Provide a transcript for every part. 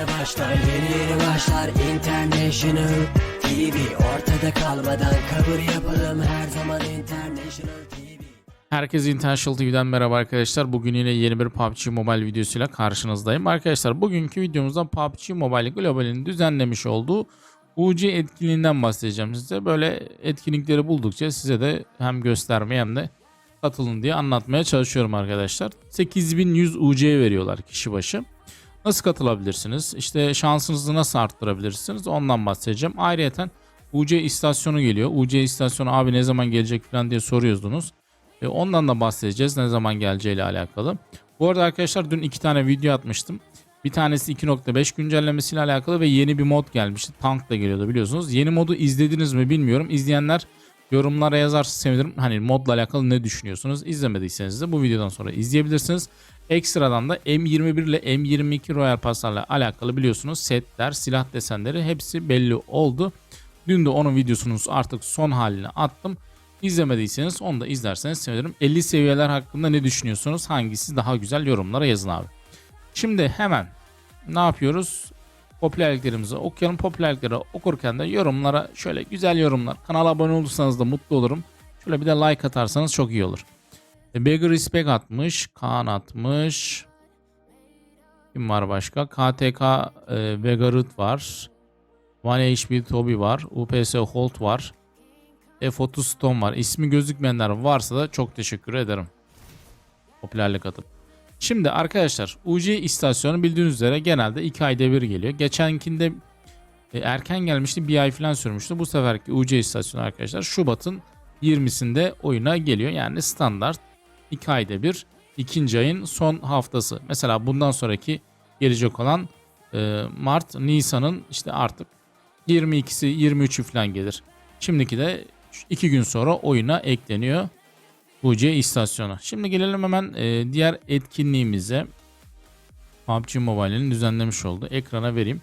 yeni başlar Yeni yeni başlar International TV Ortada kalmadan kabul yapalım Her zaman International TV Herkese International TV'den merhaba arkadaşlar. Bugün yine yeni bir PUBG Mobile videosuyla karşınızdayım. Arkadaşlar bugünkü videomuzda PUBG Mobile Global'in düzenlemiş olduğu UC etkinliğinden bahsedeceğim size. Böyle etkinlikleri buldukça size de hem göstermeye hem de katılın diye anlatmaya çalışıyorum arkadaşlar. 8100 UC veriyorlar kişi başı. Nasıl katılabilirsiniz? İşte şansınızı nasıl arttırabilirsiniz? Ondan bahsedeceğim. Ayrıca UC istasyonu geliyor. UC istasyonu abi ne zaman gelecek falan diye soruyordunuz. E, ondan da bahsedeceğiz ne zaman geleceğiyle alakalı. Bu arada arkadaşlar dün iki tane video atmıştım. Bir tanesi 2.5 güncellemesiyle alakalı ve yeni bir mod gelmişti. Tank da geliyordu biliyorsunuz. Yeni modu izlediniz mi bilmiyorum. İzleyenler yorumlara yazarsa sevinirim. Hani modla alakalı ne düşünüyorsunuz? İzlemediyseniz de bu videodan sonra izleyebilirsiniz. Ekstradan da M21 ile M22 Royal Pass'larla alakalı biliyorsunuz setler, silah desenleri hepsi belli oldu. Dün de onun videosunu artık son haline attım. İzlemediyseniz onu da izlerseniz sevinirim. 50 seviyeler hakkında ne düşünüyorsunuz? Hangisi daha güzel yorumlara yazın abi. Şimdi hemen ne yapıyoruz? Popülerliklerimizi okuyalım. Popülerlikleri okurken de yorumlara şöyle güzel yorumlar. Kanala abone olursanız da mutlu olurum. Şöyle bir de like atarsanız çok iyi olur. E, Beggar Respect atmış. Kaan atmış. Kim var başka? KTK e, Vegarıt var. One HP Toby var. UPS Holt var. F30 Stone var. İsmi gözükmeyenler varsa da çok teşekkür ederim. Popülerlik atıp. Şimdi arkadaşlar UC istasyonu bildiğiniz üzere genelde 2 ayda bir geliyor. Geçenkinde e, erken gelmişti bir ay falan sürmüştü. Bu seferki UC istasyonu arkadaşlar Şubat'ın 20'sinde oyuna geliyor. Yani standart 2 ayda bir ikinci ayın son haftası. Mesela bundan sonraki gelecek olan e, Mart, Nisan'ın işte artık 22'si 23'ü falan gelir. Şimdiki de 2 gün sonra oyuna ekleniyor UC istasyonu. Şimdi gelelim hemen e, diğer etkinliğimize. PUBG Mobile'in düzenlemiş olduğu ekrana vereyim.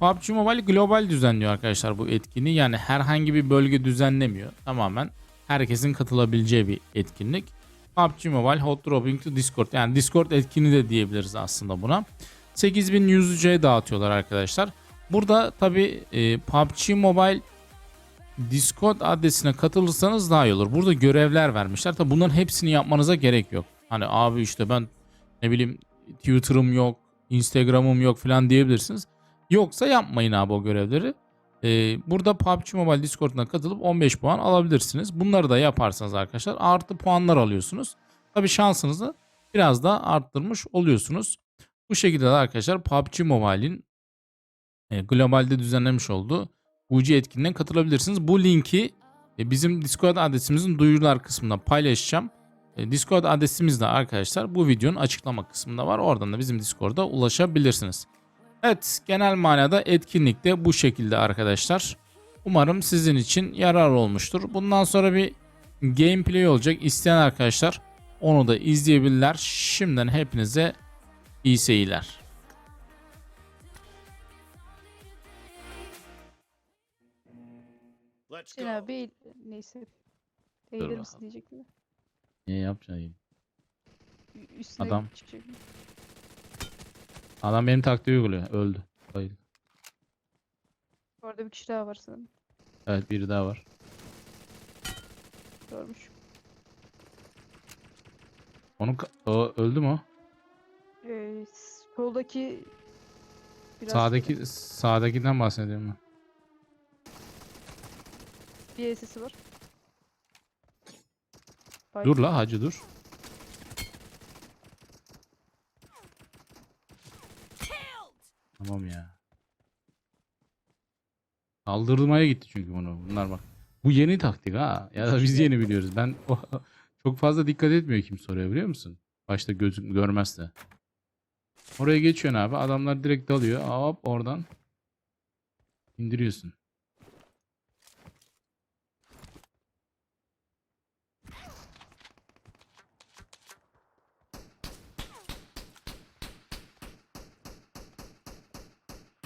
PUBG Mobile global düzenliyor arkadaşlar bu etkinliği. Yani herhangi bir bölge düzenlemiyor. Tamamen herkesin katılabileceği bir etkinlik. PUBG Mobile Hot Dropping to Discord. Yani Discord etkinliği de diyebiliriz aslında buna. 8100C dağıtıyorlar arkadaşlar. Burada tabi e, PUBG Mobile Discord adresine katılırsanız daha iyi olur. Burada görevler vermişler. Tabi bunların hepsini yapmanıza gerek yok. Hani abi işte ben ne bileyim Twitter'ım yok, Instagram'ım yok falan diyebilirsiniz. Yoksa yapmayın abi o görevleri. Ee, burada PUBG Mobile Discord'una katılıp 15 puan alabilirsiniz. Bunları da yaparsanız arkadaşlar artı puanlar alıyorsunuz. Tabi şansınızı biraz da arttırmış oluyorsunuz. Bu şekilde de arkadaşlar PUBG Mobile'in e, globalde düzenlemiş olduğu UC etkinliğine katılabilirsiniz. Bu linki e, bizim Discord adresimizin duyurular kısmında paylaşacağım. E, Discord adresimiz de arkadaşlar bu videonun açıklama kısmında var. Oradan da bizim Discord'a ulaşabilirsiniz. Evet genel manada etkinlik de bu şekilde arkadaşlar. Umarım sizin için yarar olmuştur. Bundan sonra bir gameplay olacak. İsteyen arkadaşlar onu da izleyebilirler. Şimdiden hepinize iyi seyirler. Let's go. abi neyse. Eğilir misin bakalım. diyecektim. Ne yapacaksın? Ü- Üstüne Adam. çıkacak. Adam benim taktiği uyguluyor. Öldü. Bayıldı. Orada bir kişi daha var sanırım. Evet biri daha var. Görmüş. Onun ka- o öldü mü? o? Ee, soldaki biraz Sağdaki sağdakinden bahsediyorum ben. Bir sesi var. Bay- Dur la hacı dur. Tamam ya. Kaldırmaya gitti çünkü bunu. Bunlar bak. Bu yeni taktik ha. Ya da biz yeni biliyoruz. Ben o- çok fazla dikkat etmiyor kim soruyor biliyor musun? Başta gözüm görmezse. Oraya geçiyorsun abi. Adamlar direkt dalıyor. Hop oradan indiriyorsun.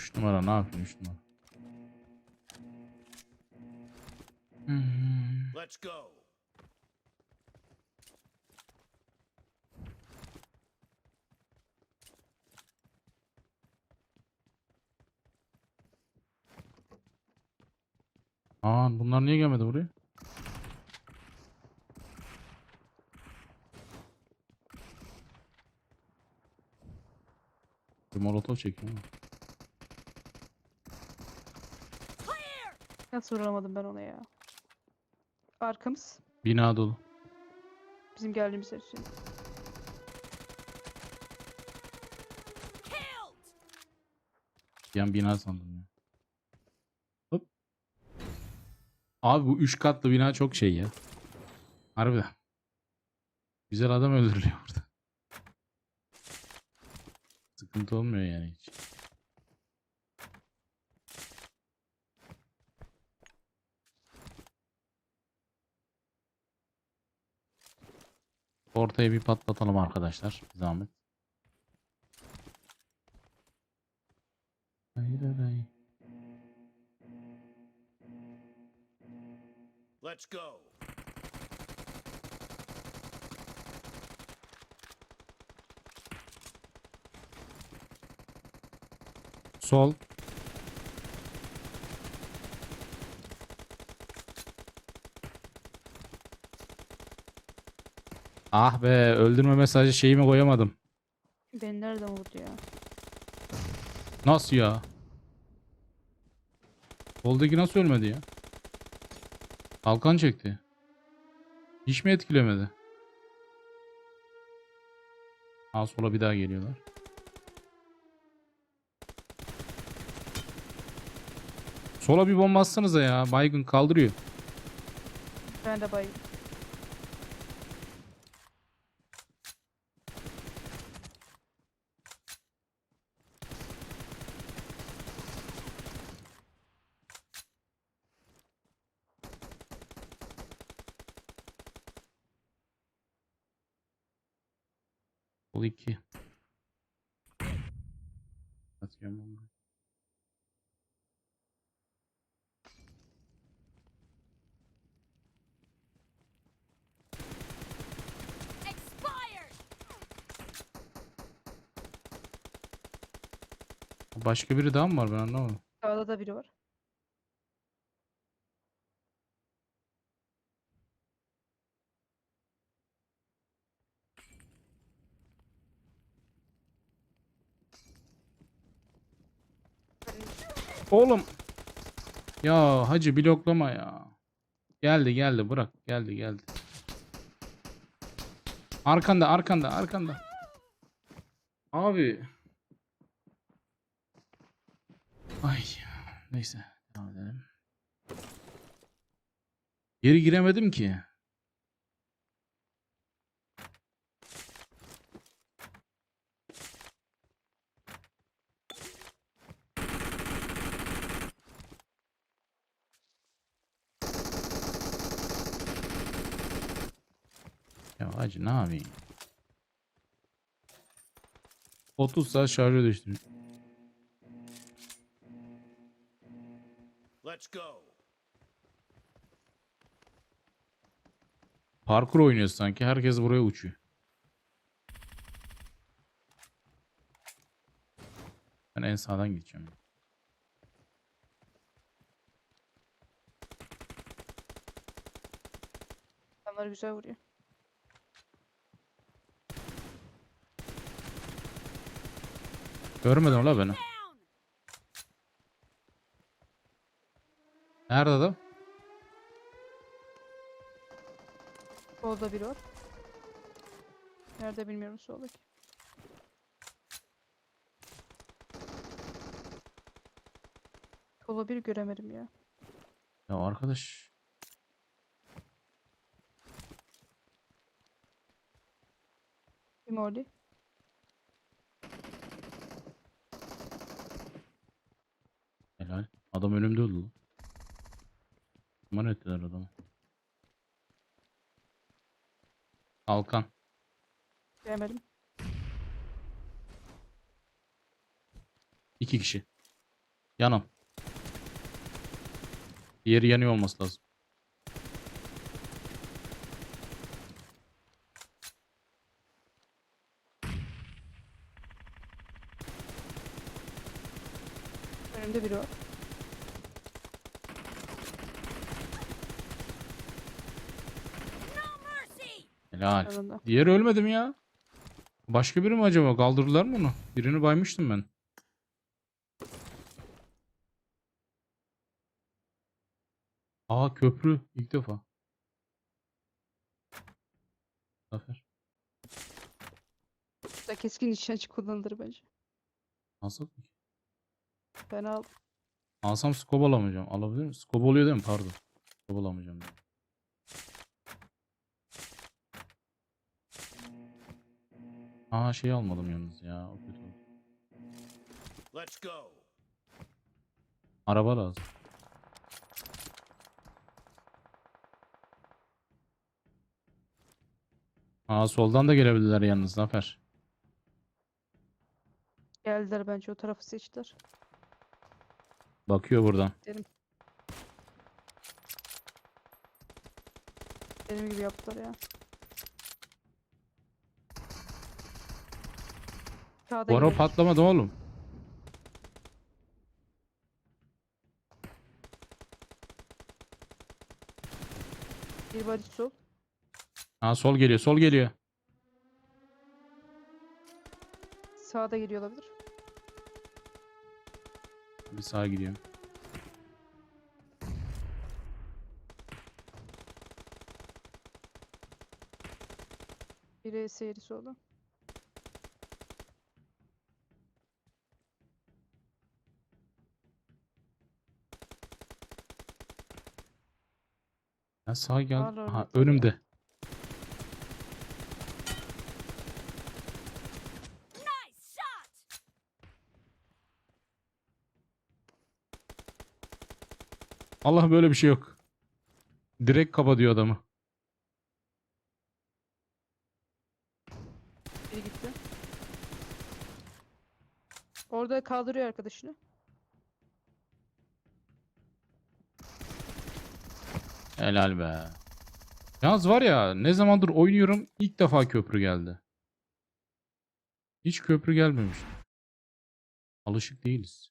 3 numara ne yaptın 3 numara? Let's go. Aa bunlar niye gelmedi buraya? Bir molotov çekiyor. Nasıl vuramadım ben ona ya? Arkamız. Bina dolu. Bizim geldiğimiz yer için. Bir an bina sandım ya. Hop. Abi bu 3 katlı bina çok şey ya. Harbiden. Güzel adam öldürülüyor burada. Sıkıntı olmuyor yani hiç. Ortaya bir patlatalım arkadaşlar. bir Zahmet. Hayır hayır. Let's go. Sol. Ah be öldürme mesajı şeyimi koyamadım. Beni nereden vurdu ya? Nasıl ya? Soldaki nasıl ölmedi ya? Kalkan çekti. Hiç mi etkilemedi? Ha sola bir daha geliyorlar. Sola bir bomba atsanıza ya. Baygın kaldırıyor. Ben de bayıldım. Sol 2. Atıyorum. Expired! Başka biri daha mı var ben anlamadım. Sağda da biri var. Oğlum. Ya hacı bloklama ya. Geldi geldi bırak. Geldi geldi. Arkanda arkanda arkanda. Abi. Ay neyse devam edelim. Geri giremedim ki. Ya hacı ne yapayım? 30 saat şarja düştüm. Let's go. Parkur oynuyoruz sanki. Herkes buraya uçuyor. Ben en sağdan gideceğim. Adamlar güzel vuruyor. Görmedim la beni. Nerede adam? Solda biri var. Nerede bilmiyorum soldaki. Sola bir göremedim ya. Ya arkadaş. Kim orada? Helal. Adam önümde öldü lan. Aman ettiler adamı. Alkan. Göremedim. İki kişi. Yanım. Diğeri yanıyor olması lazım. Önümde biri var. Helal. Diğer ölmedi mi ya? Başka biri mi acaba? Kaldırdılar mı onu? Birini baymıştım ben. Aa köprü. ilk defa. Zafer. Keskin nişancı kullanılır bence. Nasıl? Ben al. Alsam scope alamayacağım. Alabilir miyim? Scope oluyor değil mi? Pardon. Scope alamayacağım. Aa şey almadım yalnız ya. O kötü. Let's go. Araba lazım. Aa soldan da gelebilirler yalnız Zafer. Geldiler bence o tarafı seçtiler. Bakıyor buradan. Benim gibi yaptılar ya. Bu araba gidiyor. patlamadı oğlum. Bir body sol. Aa sol geliyor, sol geliyor. Sağda geliyor olabilir. Bir sağa gidiyorum. Biri seyri solda. Ben sağa geldim. Var orada. önümde. Allah böyle bir şey yok. Direkt kapatıyor adamı. Biri gitti. Orada kaldırıyor arkadaşını. Helal be. Yalnız var ya ne zamandır oynuyorum ilk defa köprü geldi. Hiç köprü gelmemiş. Alışık değiliz.